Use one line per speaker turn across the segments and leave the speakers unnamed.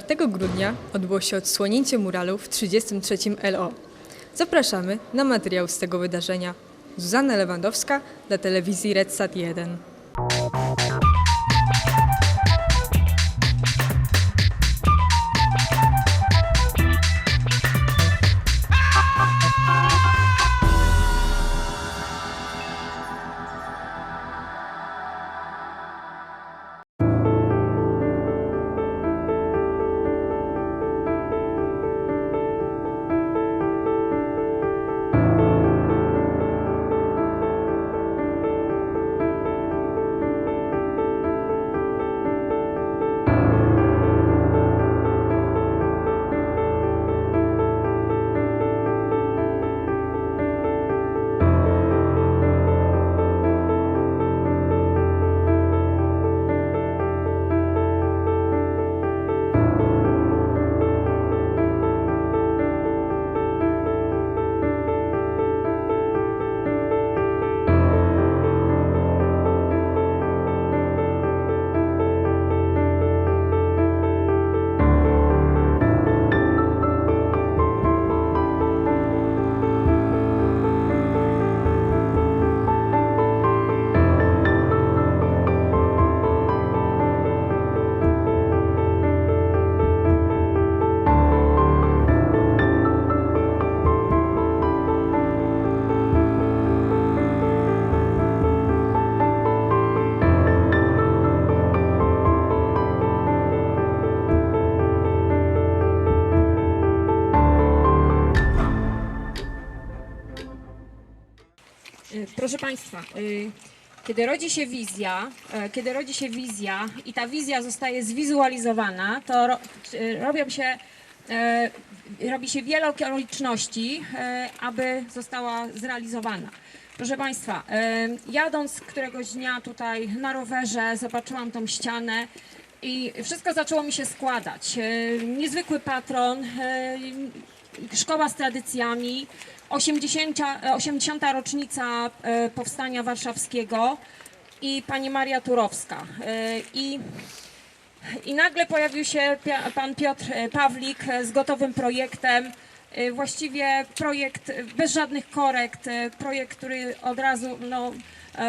4 grudnia odbyło się odsłonięcie muralu w 33 LO. Zapraszamy na materiał z tego wydarzenia. Zuzanna Lewandowska dla telewizji RedSat 1.
Proszę Państwa, y, kiedy rodzi się wizja, e, kiedy rodzi się wizja i ta wizja zostaje zwizualizowana, to ro, y, robią się, robi się wiele okoliczności, aby została zrealizowana. Proszę Państwa, jadąc któregoś dnia tutaj na rowerze, zobaczyłam tą ścianę i wszystko zaczęło mi się składać. Niezwykły patron, szkoła z tradycjami, 80, e, 80. rocznica e, Powstania Warszawskiego i pani Maria Turowska. E, I, I nagle pojawił się pan Piotr e, Pawlik e, z gotowym projektem. E, Właściwie projekt e, bez żadnych korekt, e, projekt, który od razu no, e,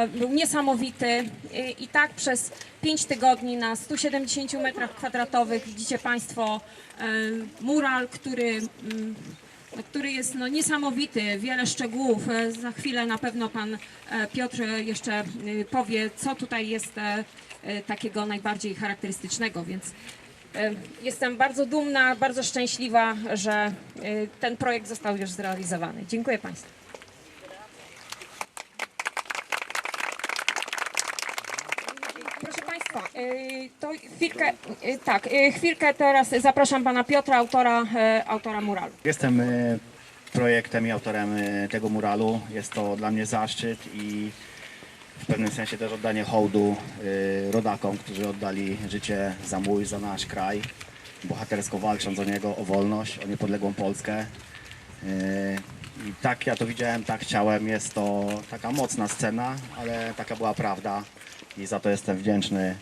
był niesamowity. E, I tak przez 5 tygodni na 170 metrach kwadratowych widzicie Państwo e, mural, który mm, który jest no, niesamowity, wiele szczegółów. E, Za chwilę na pewno pan e, Piotr jeszcze e, powie, co tutaj jest e, e, takiego najbardziej charakterystycznego, więc e, jestem bardzo dumna, bardzo szczęśliwa, że e, ten projekt został już zrealizowany. Dziękuję Państwu. Proszę Państwa, e, to chwilkę, e, tak, e, chwilkę teraz zapraszam pana Piotra, autora, e, autora muralu.
Jestem e, projektem i autorem e, tego muralu. Jest to dla mnie zaszczyt i w pewnym sensie też oddanie hołdu e, rodakom, którzy oddali życie za mój, za nasz kraj, bohatersko walcząc o niego, o wolność, o niepodległą Polskę. E, I tak ja to widziałem, tak chciałem. Jest to taka mocna scena, ale taka była prawda i za to jestem wdzięczny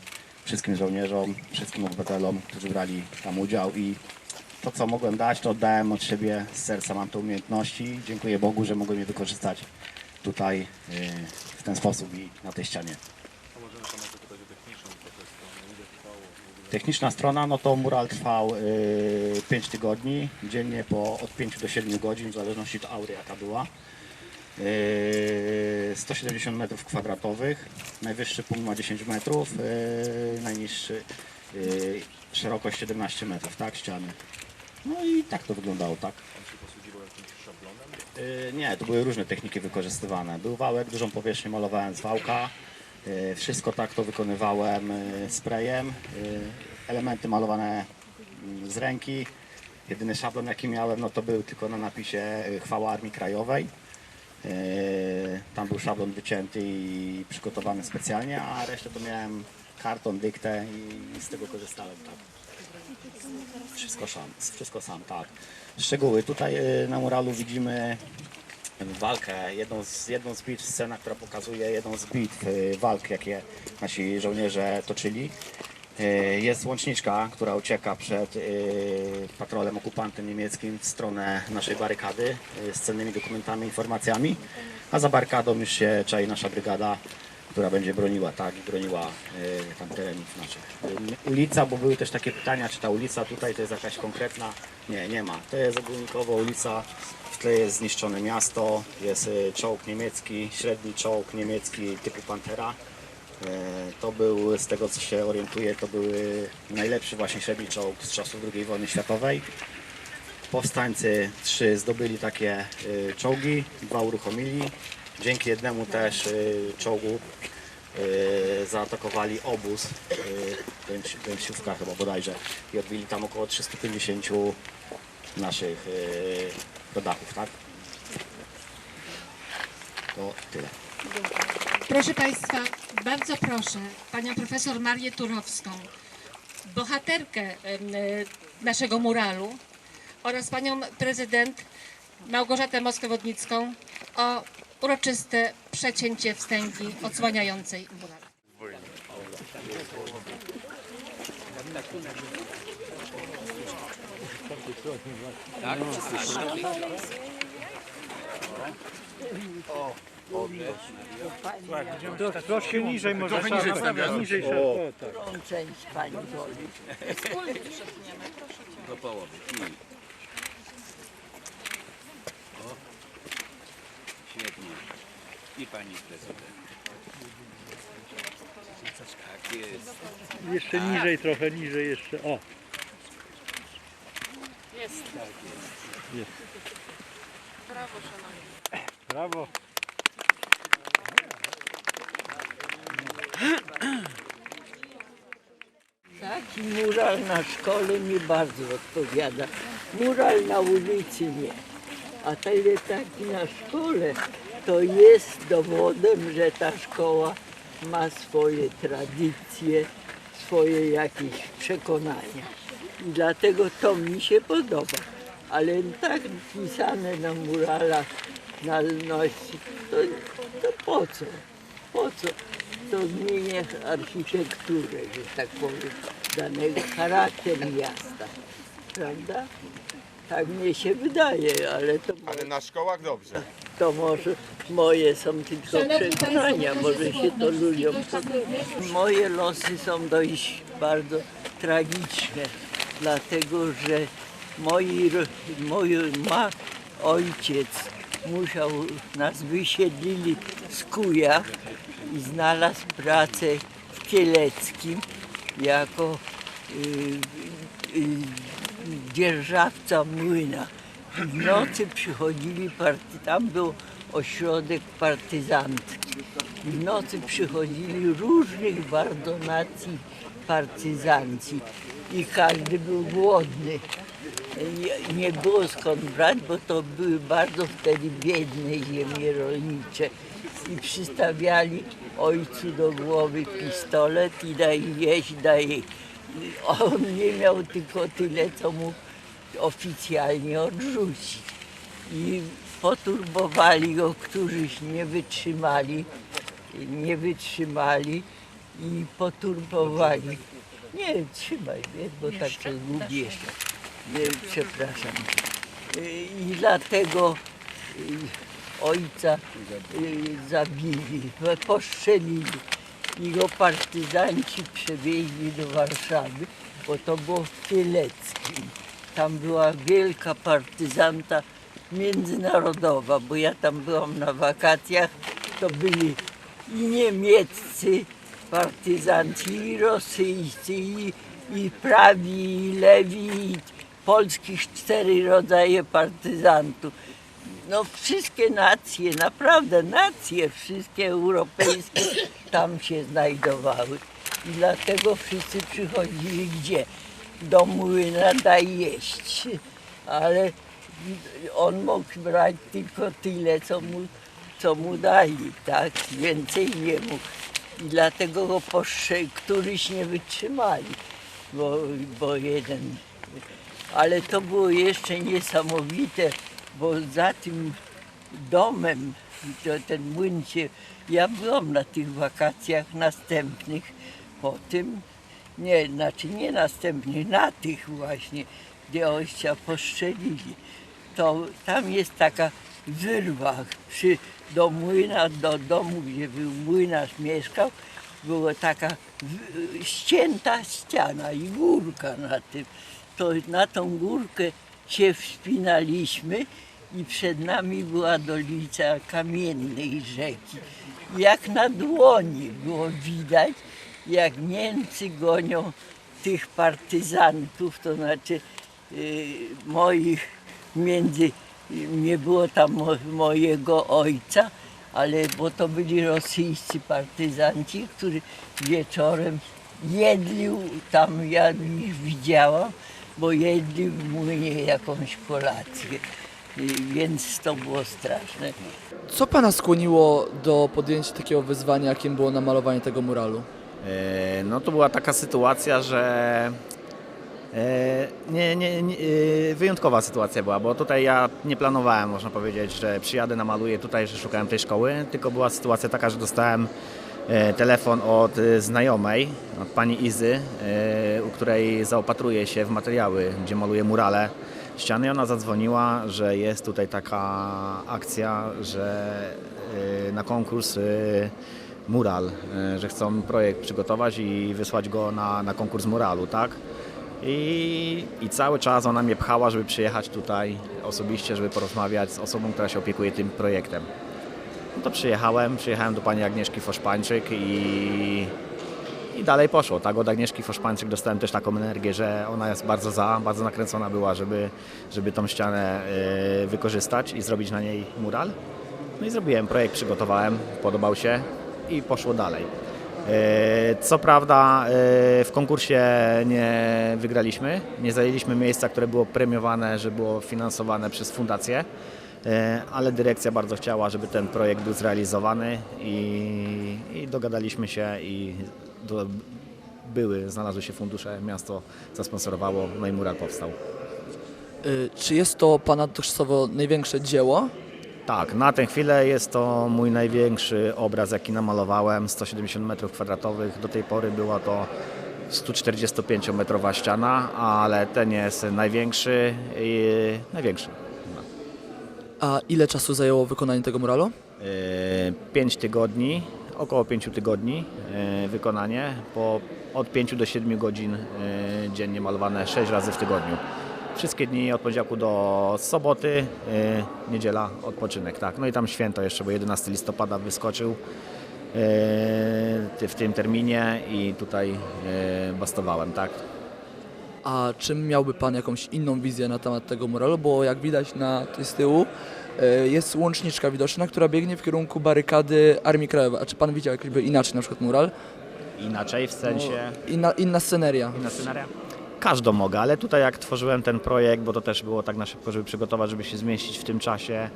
wszystkim żołnierzom, wszystkim obywatelom, którzy brali tam udział i to, co mogłem dać, to oddałem od siebie z serca. Mam te umiejętności. Dziękuję Bogu, że mogłem je wykorzystać tutaj yy, w ten sposób i na tej ścianie. Techniczna strona, no to mural trwał yy, 5 tygodni, dziennie po od 5 do 7 godzin, w zależności od aury jaka była. Yy, 170 metrów kwadratowych, najwyższy punkt ma 10 metrów, yy, najniższy yy, szerokość 17 metrów, tak, ściany. No i tak to wyglądało, tak. Yy, Nie, to były różne techniki wykorzystywane. Był wałek, dużą powierzchnię malowałem z wałka. Yy, Wszystko tak to wykonywałem yy, sprayem. Yy, Elementy malowane mm, z ręki. Jedyny szablon jaki miałem, no to był tylko na napisie yy, chwała Armii Krajowej. Yy, Tam był szablon wycięty i przygotowany specjalnie, a resztę to miałem karton, dyktę i z tego korzystałem. Tak. Wszystko sam, wszystko sam, tak. Szczegóły. Tutaj y, na muralu widzimy walkę, jedną z, jedną z bitw, scena, która pokazuje jedną z bitw, y, walk, jakie nasi żołnierze toczyli. E, Jest łączniczka, która ucieka przed e, patrolem okupantem niemieckim w stronę naszej barykady e, z cennymi dokumentami, informacjami, a za barykadą już się czai nasza brygada, która będzie broniła, tak, i broniła tam terenów naszych. Ulica, bo były też takie pytania, czy ta ulica tutaj to jest jakaś konkretna? Nie, nie ma. To jest ogólnikowo ulica, w tle jest zniszczone miasto, jest czołg niemiecki, średni czołg niemiecki typu Pantera. E, To był, z tego co się orientuję, to był najlepszy właśnie średni czołg z czasów II wojny światowej. Powstańcy trzy zdobyli takie y, czołgi, dwa uruchomili. Dzięki jednemu też y, czołgu zaatakowali obóz Bęsiówka chyba bodajże i odbili tam około 350 naszych rodaków, tak? To tyle.
Proszę Państwa, bardzo proszę Panią Profesor Marię Turowską, bohaterkę e, naszego muralu oraz Panią Prezydent Małgorzatę Moskowodnicką o uroczyste przecięcie wstęgi odsłaniającej mural.
Troszkę niżej może Trochę niżej stawiam. Niżej szarp- o, tak.
część pani woli.
Do połowy. I... O. Świetnie. I pani prezydent. Tak jest.
Jeszcze niżej trochę, niżej jeszcze. O. Jest. Jest. Brawo, szanowni. Brawo.
Mural na szkole mi bardzo odpowiada. Mural na ulicy nie. A tyle taki na szkole to jest dowodem, że ta szkoła ma swoje tradycje, swoje jakieś przekonania. I dlatego to mi się podoba. Ale tak pisane na muralach, na to, to po co? Po co? To zmienia architekturę, że tak powiem, danego charakter miasta. Prawda? Tak mnie się wydaje, ale to,
Ale na szkołach dobrze.
to może moje są tylko przekonania, może się to ludziom podoba. Moje losy są dość bardzo tragiczne, dlatego że moi, ro- mój ma, ojciec musiał, nas wysiedlili z Kujach i znalazł pracę w Kieleckim jako y, y, dzierżawca młyna. W nocy przychodzili, party, tam był ośrodek partyzantki. W nocy przychodzili różnych bardzo nacji partyzanci i każdy był głodny. Nie było skąd brać, bo to były bardzo wtedy biedne ziemie rolnicze. I przystawiali ojcu do głowy pistolet i daj jeść, daj. On nie miał tylko tyle, co mógł oficjalnie odrzucić. I poturbowali go, któryś nie wytrzymali, nie wytrzymali i poturbowali. Nie, trzymaj mnie, bo tak to zgubię się. Nie, przepraszam. I dlatego ojca y, zabili, postrzelili. I go partyzanci przewieźli do Warszawy, bo to było w Kieleckim. Tam była wielka partyzanta międzynarodowa, bo ja tam byłam na wakacjach, to byli i niemieccy partyzanci, i rosyjscy, i, i prawi, i lewi, i polskich cztery rodzaje partyzantów. No wszystkie nacje, naprawdę nacje, wszystkie europejskie tam się znajdowały. I dlatego wszyscy przychodzili gdzie? Do młyna daj jeść. Ale on mógł brać tylko tyle, co mu, co mu dali, tak? Więcej nie mógł. I dlatego go poszcze, któryś nie wytrzymali, bo, bo jeden. Ale to było jeszcze niesamowite, bo za tym domem, to ten młyn się, ja byłam na tych wakacjach następnych po tym Nie, znaczy nie następnie, na tych właśnie, gdzie ojca poszczelili. To tam jest taka wyrwa przy, do młyna, do domu, gdzie był młynarz mieszkał, była taka ścięta ściana i górka na tym. To na tą górkę się wspinaliśmy i przed nami była dolica kamiennej rzeki. Jak na dłoni było widać, jak Niemcy gonią tych partyzantów, to znaczy y, moich między, nie było tam mo, mojego ojca, ale bo to byli rosyjscy partyzanci, którzy wieczorem jedli, tam ja ich widziałam, bo jedli w młynie jakąś kolację. Więc to było straszne.
Co pana skłoniło do podjęcia takiego wyzwania, jakim było namalowanie tego muralu?
E, No to była taka sytuacja, że e, nie, nie, nie, e, wyjątkowa sytuacja była, bo tutaj ja nie planowałem, można powiedzieć, że przyjadę, namaluję tutaj, że szukałem tej szkoły, tylko była sytuacja taka, że dostałem telefon od e, znajomej, od pani Izy, e, u której zaopatruję się w materiały, gdzie maluję murale ściany. Ona zadzwoniła, że jest tutaj taka akcja, że e, na konkurs e, mural, e, że chcą projekt przygotować i wysłać go na, na konkurs muralu, tak? I, I cały czas ona mnie pchała, żeby przyjechać tutaj osobiście, żeby porozmawiać z osobą, która się opiekuje tym projektem. No to przyjechałem, przyjechałem do pani Agnieszki Foszpańczyk i, i dalej poszło. Tak, od Agnieszki Foszpańczyk dostałem też taką energię, że ona jest bardzo za, bardzo nakręcona była, żeby, żeby tą ścianę e, wykorzystać i zrobić na niej mural. No i zrobiłem, projekt przygotowałem, podobał się i poszło dalej. E, Co prawda e, w konkursie nie wygraliśmy, nie zajęliśmy miejsca, które było premiowane, że było finansowane przez fundację, ale dyrekcja bardzo chciała, żeby ten projekt był zrealizowany i, i dogadaliśmy się i do, były, znalazły się fundusze, miasto zasponsorowało, no i mural powstał.
Y, Czy jest to pana dotychczasowo największe dzieło?
Tak, na tę chwilę jest to mój największy obraz, jaki namalowałem, 170 m2. Do tej pory była to 145-metrowa ściana, ale ten jest największy i największy.
A ile czasu zajęło wykonanie tego muralu?
5 tygodni, około 5 tygodni e, wykonanie, po od 5 do 7 godzin e, dziennie malowane 6 razy w tygodniu. Wszystkie dni od poniedziałku do soboty, e, niedziela odpoczynek, tak. No i tam święto jeszcze, bo 11 listopada wyskoczył e, w tym terminie i tutaj e, bastowałem, tak.
A czy miałby pan jakąś inną wizję na temat tego muralu? Bo jak widać na tej z tyłu y, jest łączniczka widoczna, która biegnie w kierunku barykady Armii Krajowej. A czy pan widział jakby inaczej na przykład mural?
Inaczej w sensie...
Inna, inna sceneria.
Inna scenaria? Każdą mogę, ale tutaj jak tworzyłem ten projekt, bo to też było tak na szybko, żeby przygotować, żeby się zmieścić w tym czasie,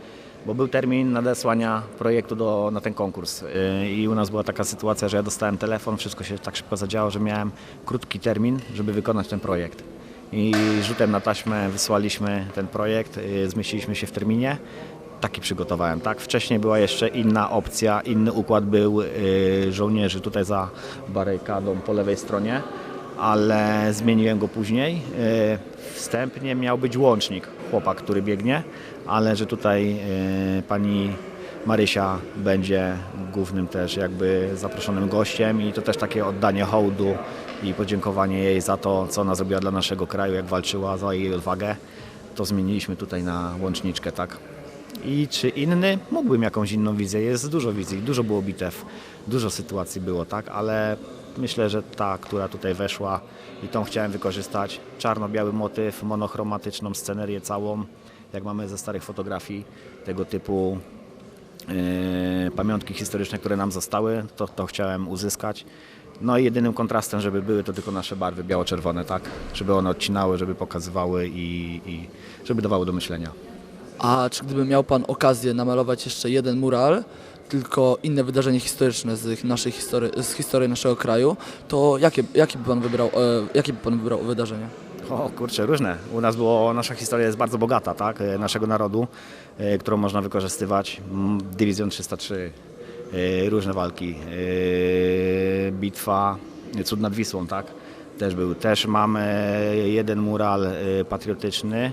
bo był termin nadesłania projektu do, na ten konkurs Yy, i u nas była taka sytuacja, że ja dostałem telefon, wszystko się tak szybko zadziało, że miałem krótki termin, żeby wykonać ten projekt. I rzutem na taśmę wysłaliśmy ten projekt, yy, zmieściliśmy się w terminie. Taki przygotowałem, tak? Wcześniej była jeszcze inna opcja, inny układ był yy, żołnierzy tutaj za barykadą po lewej stronie ale zmieniłem go później. Wstępnie miał być łącznik, chłopak, który biegnie, ale że tutaj e, pani Marysia będzie głównym też jakby zaproszonym gościem i to też takie oddanie hołdu i podziękowanie jej za to, co ona zrobiła dla naszego kraju, jak walczyła, za jej odwagę. To zmieniliśmy tutaj na łączniczkę, tak? I czy inny? Mógłbym jakąś inną wizję. Jest dużo wizji, dużo było bitew, dużo sytuacji było, tak? Ale myślę, że ta, która tutaj weszła i tą chciałem wykorzystać. Czarno-biały motyw, monochromatyczną scenerię całą, jak mamy ze starych fotografii tego typu e, pamiątki historyczne, które nam zostały, to, to chciałem uzyskać. No i jedynym kontrastem, żeby były to tylko nasze barwy biało-czerwone, tak? Żeby one odcinały, żeby pokazywały i, i żeby dawały do myślenia.
A czy gdyby miał pan okazję namalować jeszcze jeden mural, tylko inne wydarzenie historyczne z naszej historii, z historii naszego kraju, to jakie, jakie by pan wybrał, e, jakie by pan wybrał wydarzenie?
O kurczę, różne. U nas było, nasza historia jest bardzo bogata, tak? e, Naszego narodu, e, którą można wykorzystywać. Mm, Dywizjon 303, e, różne walki, bitwa, cud nad Wisłą, tak? Też był. Też mamy jeden mural patriotyczny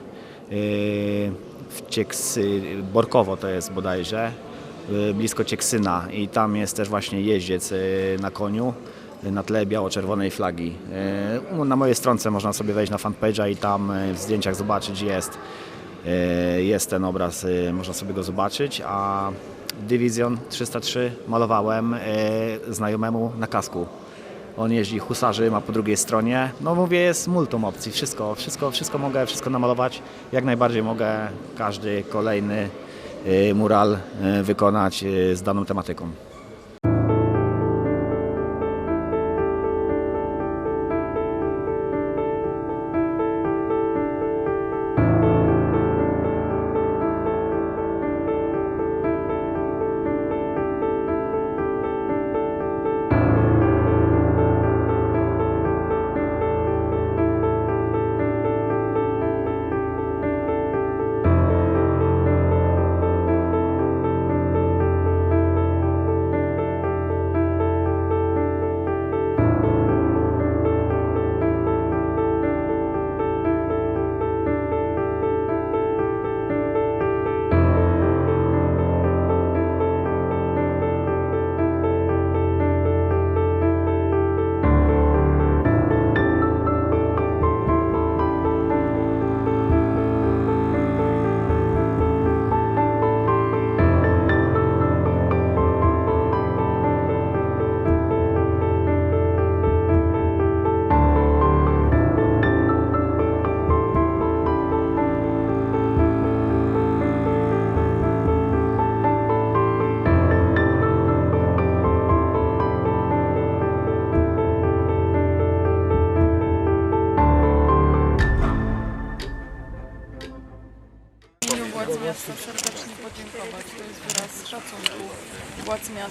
w Cieksy, Borkowo to jest bodajże, blisko Cieksyna i tam jest też właśnie jeździec na koniu na tle biało-czerwonej flagi. Y, Na mojej stronce można sobie wejść na fanpage'a i tam y, w zdjęciach zobaczyć jest, y, jest ten obraz, można sobie go zobaczyć, a Dywizjon 303 malowałem znajomemu na kasku. On jeździ husarzy, ma po drugiej stronie. No mówię, jest multum opcji, wszystko, wszystko, wszystko mogę, wszystko namalować. Jak najbardziej mogę każdy kolejny mural wykonać z daną tematyką.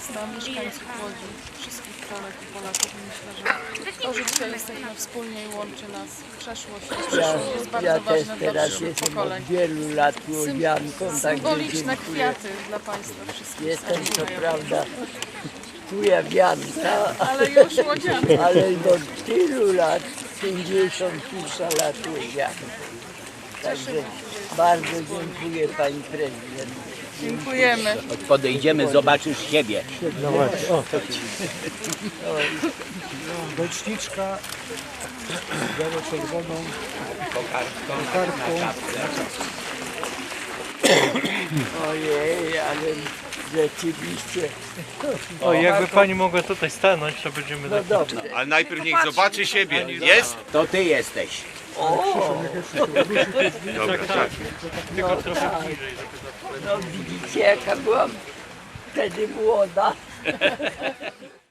Miasta, mieszkańców Łodzi, wszystkich Polek i Polaków. Myślę, że to, że dzisiaj jesteśmy wspólnie i łączy nas przeszłość i przyszłość jest bardzo
ja też
ważne dla
teraz
przyszłych
jestem od
pokoleń.
wielu lat łodzianką, także
Symboliczne
dziękuję.
kwiaty dla Państwa wszystkich.
Jestem co
Dziękuję.
prawda tujawianka,
Ale już łodziany.
ale do tylu lat, 50 kilka lat łodzianką. Także bardzo dziękuję Pani Prezydent.
Dziękujemy.
Podejdziemy, zobaczysz siebie.
Boczniczka biało-czerwoną kokardką.
Ojej, ale rzeczywiście.
O, jakby pani mogła tutaj stanąć, to będziemy
No dobrze.
Ale najpierw niech zobaczy siebie. Jest?
To ty jesteś.
Dobra, tak.
No, tak. no widzicie jaka byłam wtedy młoda.